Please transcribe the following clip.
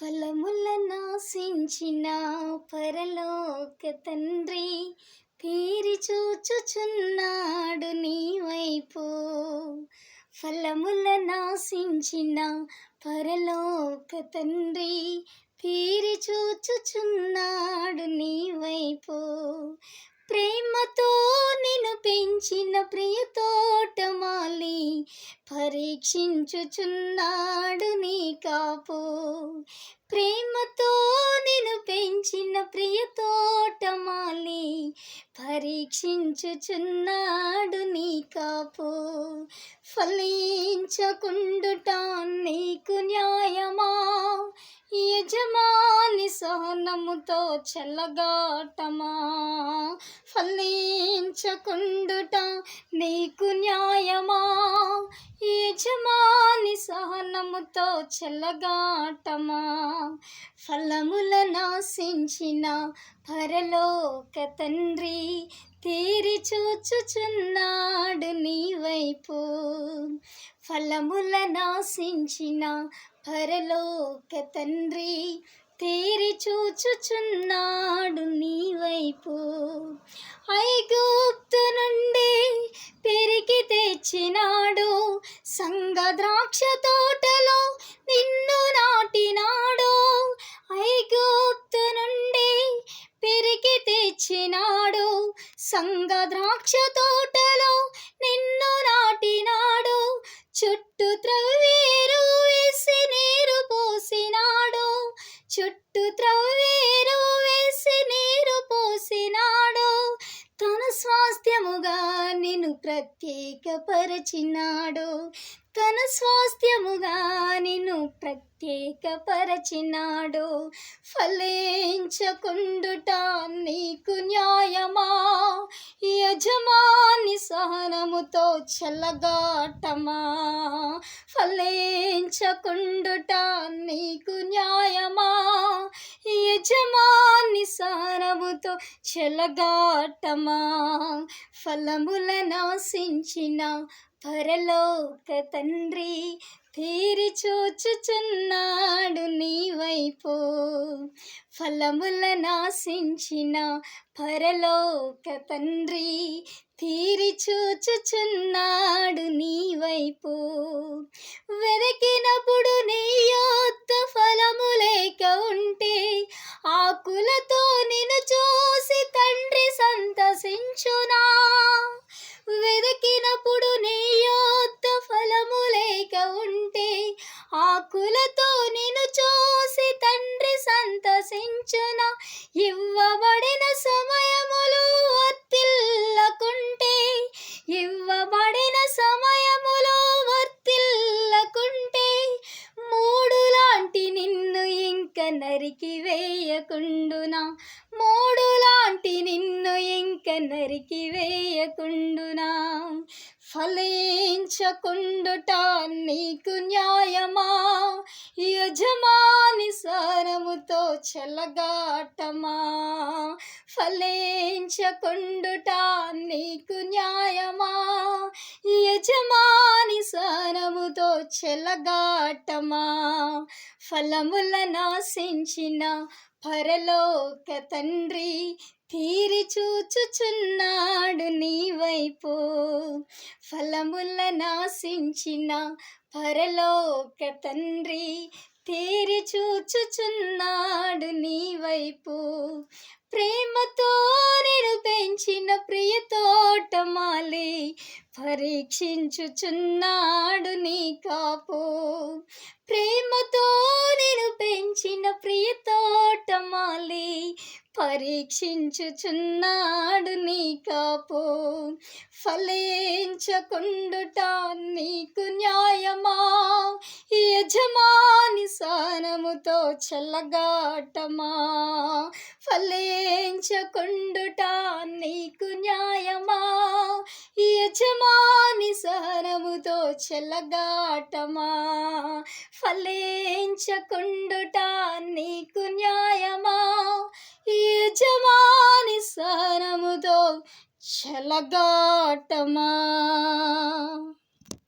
ఫలముల నాశించిన పరలోక తండ్రి పేరి చూచుచున్నాడు నీ వైపు. ఫలముల నాశించిన పరలోక తండ్రి పేరి చూచుచున్నాడు నీ వైపు. ప్రేమతో నిన్ను పెంచిన ప్రియ తోటమాలి. పరీక్షించుచున్నాడు నీ కాపు. ప్రేమతో నిన్ను పెంచిన ప్రియ తోటమాలి. పరీక్షించుచున్నాడు నీ కాపు. ఫలించకుండుట నీకు న్యాయమా? యజమా సహనముతో చెల్లగాటమా ఫలించకుండుట నీకు న్యాయమా? యజమాని సహనముతో చెల్లగాటమా ఫలముల నాశించిన పరలోక తండ్రి తీరి చూచుచున్నాడు నీ వైపు. ఫలముల నాశించిన పరలోక తండ్రి తేరి చూచుచున్నాడు నీ వైపు. ఐగుప్తు నుండి పెరిగి తెచ్చినాడు. సంగ ద్రాక్ష తోటలో నిన్ను నాటినాడు. ఐగుప్తు నుండి పెరిగి తెచ్చినాడు. సంగ ద్రాక్ష తోటలో నిన్ను నాటినాడు. చుట్టూ త్రవ్వేరు చుట్టూ త్రవ్వేరు స్వాస్థ్యముగా నిన్ను ప్రత్యేకపరచినాడు. తన స్వాస్థ్యముగా నిన్ను ప్రత్యేకపరచినాడు. ఫలించకుండుట నీకు న్యాయమా? యజమాని సహనముతో చల్లగాటమా ఫలించకుండుట నీకు న్యాయమా? యజమాని సహనముతో చెలగాటమా? ఫలముల నాశించిన పరలోక తండ్రి తీరి చూచుచున్నాడు నీ వైపు. ఫలముల నాశించిన పరలోక తండ్రి తీరి చూచుచున్నాడు నీ వైపు. వెదకినప్పుడు నీ యొక్క ఫలము లేక ఉంటే ఆకులతో ఆకులతో నిన్ను చూసి తండ్రి సంతసించున ఇవ్వబడిన సమయములు వర్తిల్లకుంటే ఇవ్వబడిన సమయములో వర్తిల్లకుంటే మూడు లాంటి నిన్ను ఇంక నరికి వేయకుండునా? మూడు లాంటి నిన్ను ఇంక నరికి వేయకుండునా? ఫలే ఫలించకుండుట నీకు న్యాయమా? యజమాని సారముతో చెలగాటమా? ఫలించకుండుట నీకు న్యాయమా? యజమాని సారముతో చెలగాటమా? ఫలముల నాశించిన పరలోక తండ్రి తీరి చూచుచున్నాడు నీ వైపు. ఫలముల నాశించిన పరలోక తండ్రి తీరి చూచుచున్నాడు నీ వైపు. ప్రేమతో నేను పెంచిన ప్రియ తోటమాలి పరీక్షించుచున్నాడు నీ కాపు. ప్రేమతో నేను పెంచిన ప్రియ తోటమాలి పరీక్షించుచున్నాడు నీ కాపు. ఫలించకుండుట నీకు న్యాయమా? యజమా సానముతో చల్లగాటమా? ఫలించకుండుట నీకు న్యాయమా? యజమాని సహనముతో చెలగాటమా ఫలించకుండుట నీకు న్యాయమా? యజమాని సహనముతో చెలగాటమా